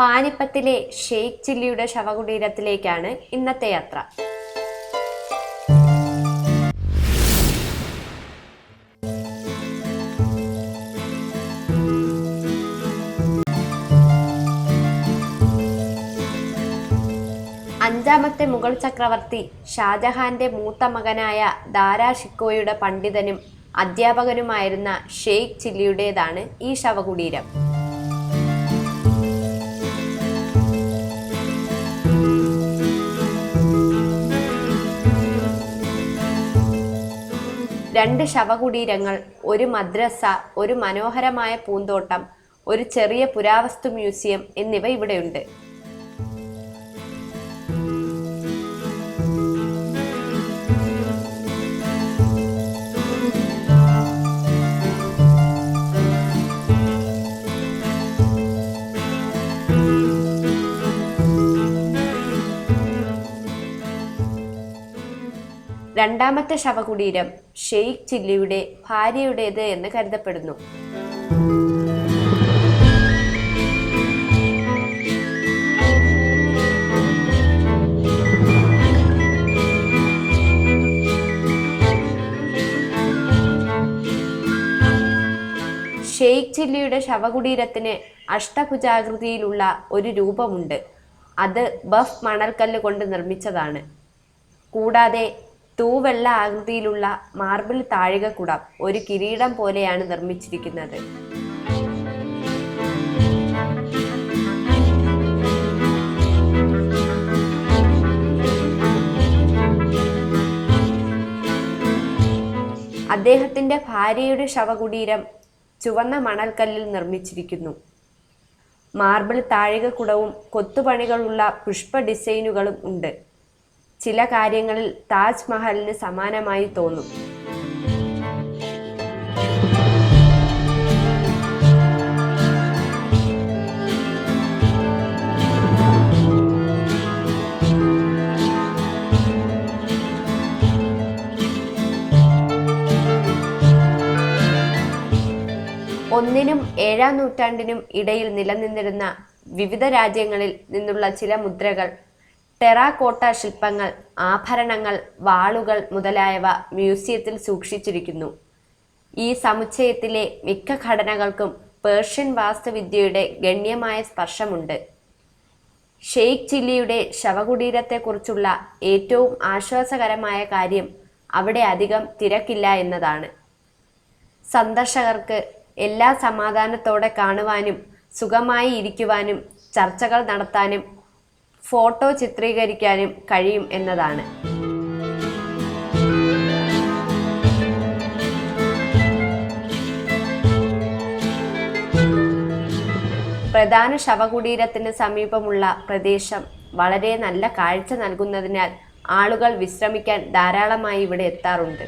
പാനിപ്പത്തിലെ ഷെയ്ഖ് ചില്ലിയുടെ ശവകുടീരത്തിലേക്കാണ് ഇന്നത്തെ യാത്ര. അഞ്ചാമത്തെ മുഗൾ ചക്രവർത്തി ഷാജഹാന്റെ മൂത്ത മകനായ ദാരാ ഷിക്കോയുടെ പണ്ഡിതനും അധ്യാപകനുമായിരുന്ന ഷെയ്ഖ് ചില്ലിയുടേതാണ് ഈ ശവകുടീരം. രണ്ട് ശവകുടീരങ്ങൾ ഒരു മദ്രസ ഒരു മനോഹരമായ പൂന്തോട്ടം ഒരു ചെറിയ പുരാവസ്തു മ്യൂസിയം എന്നിവ ഇവിടെയുണ്ട്. രണ്ടാമത്തെ ശവകുടീരം ഷെയ്ഖ് ചില്ലിയുടെ ഭാര്യയുടേത് എന്ന് കരുതപ്പെടുന്നു. ഷെയ്ഖ് ചില്ലിയുടെ ശവകുടീരത്തിന് അഷ്ടഭുജാകൃതിയിലുള്ള ഒരു രൂപമുണ്ട്. അത് ബഫ് മണൽക്കല്ല് കൊണ്ട് നിർമ്മിച്ചതാണ്. കൂടാതെ തൂവെള്ള ആകൃതിയിലുള്ള മാർബിൾ താഴികക്കുടം ഒരു കിരീടം പോലെയാണ് നിർമ്മിച്ചിരിക്കുന്നത്. അദ്ദേഹത്തിന്റെ ഭാര്യയുടെ ശവകുടീരം ചുവന്ന മണൽക്കല്ലിൽ നിർമ്മിച്ചിരിക്കുന്നു. മാർബിൾ താഴികക്കുടവും കൊത്തുപണികളുള്ള പുഷ്പ ഡിസൈനുകളും ഉണ്ട്. ചില കാര്യങ്ങളിൽ താജ്മഹലിന് സമാനമായി തോന്നും. ഒന്നിനും ഏഴാം നൂറ്റാണ്ടിനും ഇടയിൽ നിലനിന്നിരുന്ന വിവിധ രാജ്യങ്ങളിൽ നിന്നുള്ള ചില മുദ്രകൾ ടെറാക്കോട്ട ശില്പങ്ങൾ ആഭരണങ്ങൾ വാളുകൾ മുതലായവ മ്യൂസിയത്തിൽ സൂക്ഷിച്ചിരിക്കുന്നു. ഈ സമുച്ചയത്തിലെ മിക്ക ഘടനകൾക്കും പേർഷ്യൻ വാസ്തുവിദ്യയുടെ ഗണ്യമായ സ്പർശമുണ്ട്. ഷെയ്ഖ് ചില്ലിയുടെ ശവകുടീരത്തെക്കുറിച്ചുള്ള ഏറ്റവും ആശ്വാസകരമായ കാര്യം അവിടെ അധികം തിരക്കില്ല എന്നതാണ്. സന്ദർശകർക്ക് എല്ലാ സമാധാനത്തോടെ കാണുവാനും സുഖമായി ഇരിക്കുവാനും ചർച്ചകൾ നടത്താനും ഫോട്ടോ ചിത്രീകരിക്കാനും കഴിയും എന്നതാണ്. പ്രധാന ശവകുടീരത്തിന് സമീപമുള്ള പ്രദേശം വളരെ നല്ല കാഴ്ച നൽകുന്നതിനാൽ ആളുകൾ വിശ്രമിക്കാൻ ധാരാളമായി ഇവിടെ എത്താറുണ്ട്.